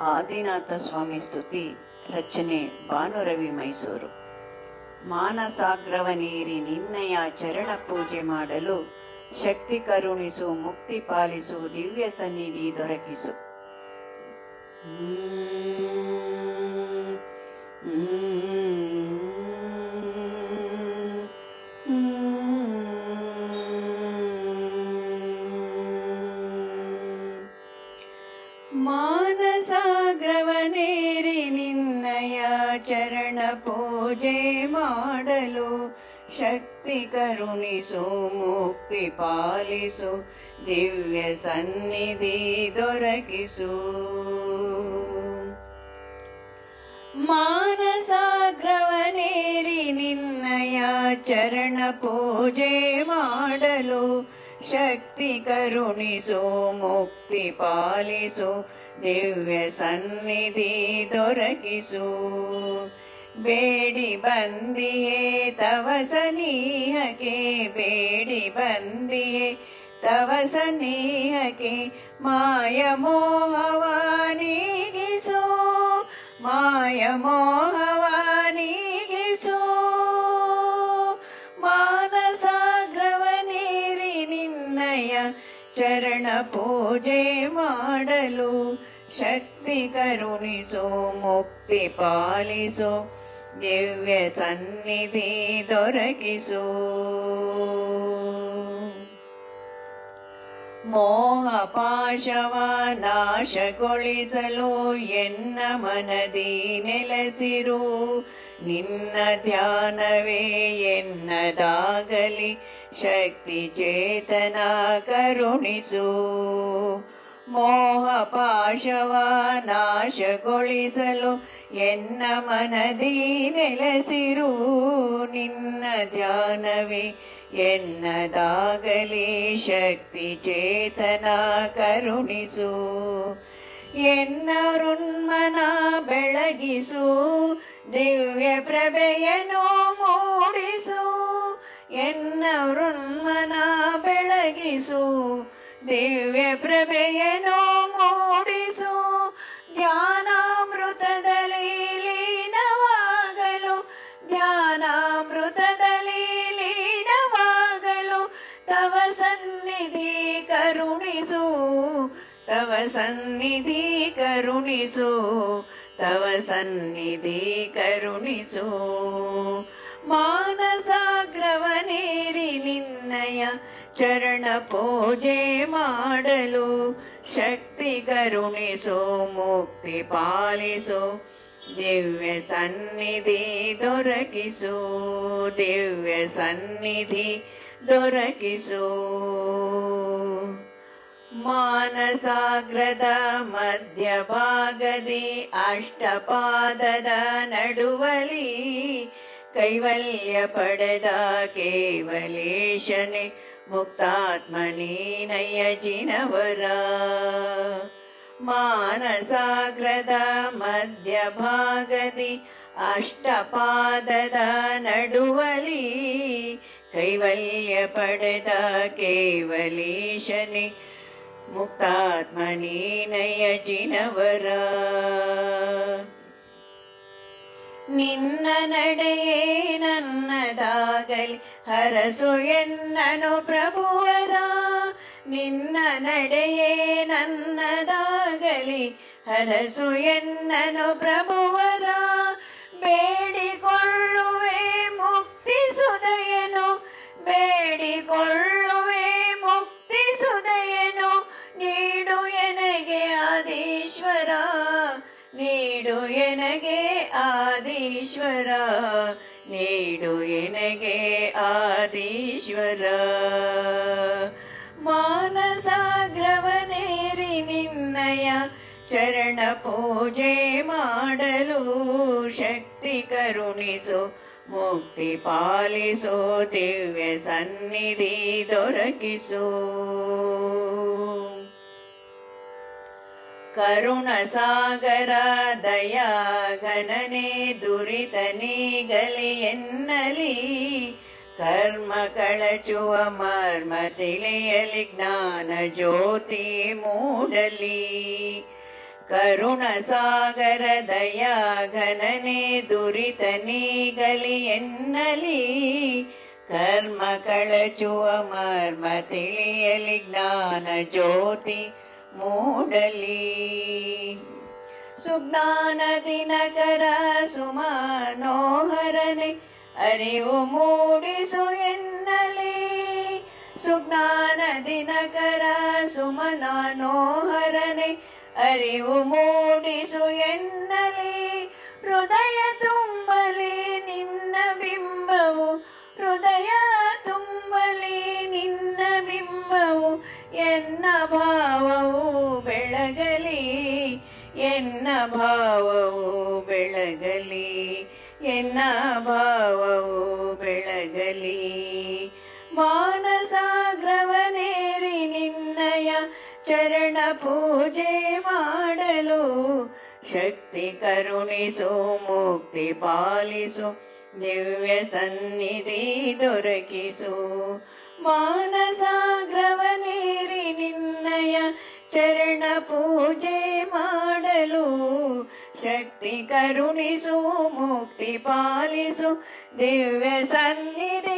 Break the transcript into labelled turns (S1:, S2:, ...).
S1: ಆದಿನಾಥ ಸ್ವಾಮಿ ಸ್ತುತಿ ರಚನೆ ಭಾನುರವಿ ಮೈಸೂರು ಮಾನಸಾಗ್ರವ ನೀರಿ ನಿನ್ನಯ ಚರಣ ಪೂಜೆ ಮಾಡಲು ಶಕ್ತಿ ಕರುಣಿಸು, ಮುಕ್ತಿ ಪಾಲಿಸು, ದಿವ್ಯ ಸನ್ನಿಧಿ ದೊರಕಿಸು ಹ್ಮ್. ಪೂಜೆ ಮಾಡಲು ಶಕ್ತಿ ಕರುಣಿಸು ಮುಕ್ತಿ ಪಾಲಿಸು ದಿವ್ಯ ಸನ್ನಿಧಿ ದೊರಕಿಸು ಮಾನಸಾಗ್ರವನೇರಿ ನಿನ್ನಯ ಚರಣ ಪೂಜೆ ಮಾಡಲು ಶಕ್ತಿ ಕರುಣಿಸು ಮುಕ್ತಿ ಪಾಲಿಸು ದಿವ್ಯ ಸನ್ನಿಧಿ ದೊರಕಿಸು ಬೇಡಿ ಬಂದಿಯೇ ತವ ಸನೀಹಕ್ಕೆ ಬೇಡಿ ಬಂದಿಯೇ ತವ ಸನೀಹಕ್ಕೆ ಮಾಯ ಮೋಹವ ನೀಗಿಸು ಮಾಯ ಮೋಹವ ನೀಗಿಸು ಮಾನಸಾಗ್ರವ ನೀರಿ ನಿನ್ನಯ ಚರಣ ಪೂಜೆ ಮಾಡಲು ಶಕ್ತಿ ಕರುಣಿಸು, ಮುಕ್ತಿ ಪಾಲಿಸು, ದಿವ್ಯ ಸನ್ನಿಧಿ ದೊರಕಿಸು. ಮೋಹ ಪಾಶವ ನಾಶಗೊಳಿಸಲು ಎನ್ನ ಮನದಿ ನೆಲೆಸಿರು. ನಿನ್ನ ಧ್ಯಾನವೇ ಎನ್ನದಾಗಲಿ, ಶಕ್ತಿ ಚೇತನ ಕರುಣಿಸು. ಮೋಹ ಪಾಶವ ನಾಶಗೊಳಿಸಲು ಎನ್ನ ಮನದಿ ನೆಲೆಸಿರು ನಿನ್ನ ಧ್ಯಾನವೇ. ಎನ್ನದಾಗಲಿ ಶಕ್ತಿ ಚೇತನ ಕರುಣಿಸು. ಎನ್ನ ಋಣ್ಮನ ಬೆಳಗಿಸು. ದಿವ್ಯ ಪ್ರಭೆಯನ್ನು ಮೂಡಿಸು. ಎನ್ನ ಋಣ್ಮನ ಬೆಳಗಿಸು. ದಿವ್ಯ ಪ್ರಭೆಯನ್ನು ಮೂಡಿಸು ಧ್ಯಾನಾಮೃತದಲ್ಲಿ ಲೀನವಾಗಲು ಧ್ಯಾನಾಮೃತದಲ್ಲಿ ಲೀನವಾಗಲು ತವ ಸನ್ನಿಧಿ ಕರುಣಿಸು ತವ ಸನ್ನಿಧಿ ಕರುಣಿಸು ತವ ಸನ್ನಿಧಿ ಕರುಣಿಸು ಮಾನಸಾಗ್ರವ ನೀರಿ ನಿನ್ನಯ ಚರಣ ಪೂಜೆ ಮಾಡಲು ಶಕ್ತಿ ಕರುಣಿಸು, ಮುಕ್ತಿ ಪಾಲಿಸು, ದಿವ್ಯ ಸನ್ನಿಧಿ ದೊರಕಿಸು, ದಿವ್ಯ ಸನ್ನಿಧಿ ದೊರಕಿಸು. ಮಾನಸಾಗ್ರದ ಮಧ್ಯಭಾಗದಿ ಅಷ್ಟಪಾದದ ನಡುವಲಿ ಕೈವಲ್ಯ ಪಡೆದ ಕೇವಲೇಶನೆ ಮುಕ್ತಾತ್ಮನೀನಯ್ಯ ಜಿನವರ ಮಾನಸಾಗ್ರದ ಮಧ್ಯಭಾಗದಿ ಅಷ್ಟಪಾದದ ನಡುವಲಿ ಕೈವಲ್ಯ ಪಡೆದ ಕೇವಲೇಶನೆ ಮುಕ್ತಾತ್ಮನೀನಯ್ಯ ಜಿನವರ ನಿನ್ನ ನಡೆಯೇ ನನ್ನದಾಗಲಿ ಹರಸು ಎನ್ನನು ಪ್ರಭುವರ, ನಿನ್ನ ನಡೆಯೇ ನನ್ನದಾಗಲಿ. ಹರಸು ಎನ್ನನು ಪ್ರಭುವರ, ಬೇಡಿಕೊಳ್ಳುವೆ ಮುಕ್ತಿ ಸುದಯನು. ಬೇಡಿಕೊಳ್ಳುವೆ ಮುಕ್ತಿ ಸುದಯನು. ನೀಡು ಎನಗೆ ಆದೀಶ್ವರ, ನೀಡು ಎನಗೆ ಆದೀಶ್ವರ. ನೀಡು ಎನಗೆ ಆದೀಶ್ವರ ಮಾನಸಾಗ್ರವನೇರಿ ನಿನ್ನಯ ಚರಣ ಪೂಜೆ ಮಾಡಲು ಶಕ್ತಿ ಕರುಣಿಸು, ಮುಕ್ತಿ ಪಾಲಿಸು, ದಿವ್ಯ ಸನ್ನಿಧಿ ದೊರಕಿಸು. ಕರುಣ ಸಾಗರ ದಯಾ ಘನನೆ ದುರಿತ ನೀಗಲಿ ಎನ್ನಲಿ ಕರ್ಮ ಕಳಚುವ ಮರ್ಮ ತಿಳಿಯಲಿ ಜ್ಞಾನ ಜ್ಯೋತಿ ಮೂಡಲಿ. ಕರುಣ ಸಾಗರ ದಯಾ ಘನನೆ ದುರಿತ ನೀಗಲಿ ಎನ್ನಲಿ. ಕರ್ಮ ಕಳಚುವ ಮರ್ಮ ತಿಳಿಯಲಿ ಜ್ಞಾನ ಜ್ಯೋತಿ ಮೂಡಲಿ. ಸುಜ್ಞಾನ ದಿನಕರ ಸುಮನೋಹರನೆ ಅರಿವು ಮೂಡಿಸು ಎನ್ನಲಿ. ಸುಜ್ಞಾನ ದಿನಕರ ಸುಮನೋಹರನೆ ಅರಿವು ಮೂಡಿಸು ಎನ್ನಲಿ. ಹೃದಯ ತುಂಬಲಿ ನಿನ್ನ ಬಿಂಬವು. ಹೃದಯ ತುಂಬಲಿ ನಿನ್ನ ಬಿಂಬವು. ಎನ್ನ ಭಾವವು ಬೆಳಗಲಿ. ಎನ್ನ ಭಾವವು ಬೆಳಗಲಿ. ಎನ್ನ ಭಾವವು ಬೆಳಗಲಿ. ಮಾನಸಾಗ್ರವನೇರಿ ನಿನ್ನಯ ಚರಣ ಪೂಜೆ ಮಾಡಲು ಶಕ್ತಿ ಕರುಣಿಸು, ಮುಕ್ತಿ ಪಾಲಿಸು, ದಿವ್ಯ ಸನ್ನಿಧಿ ದೊರಕಿಸು. ಮಾನಸಾಗ್ರವನೇರಿ ನಿನ್ನಯ ಚರಣ ಪೂಜೆ ಮಾಡಲು ಶಕ್ತಿ ಕರುಣಿಸು ಮುಕ್ತಿ ಪಾಲಿಸು ದಿವ್ಯ ಸನ್ನಿಧಿ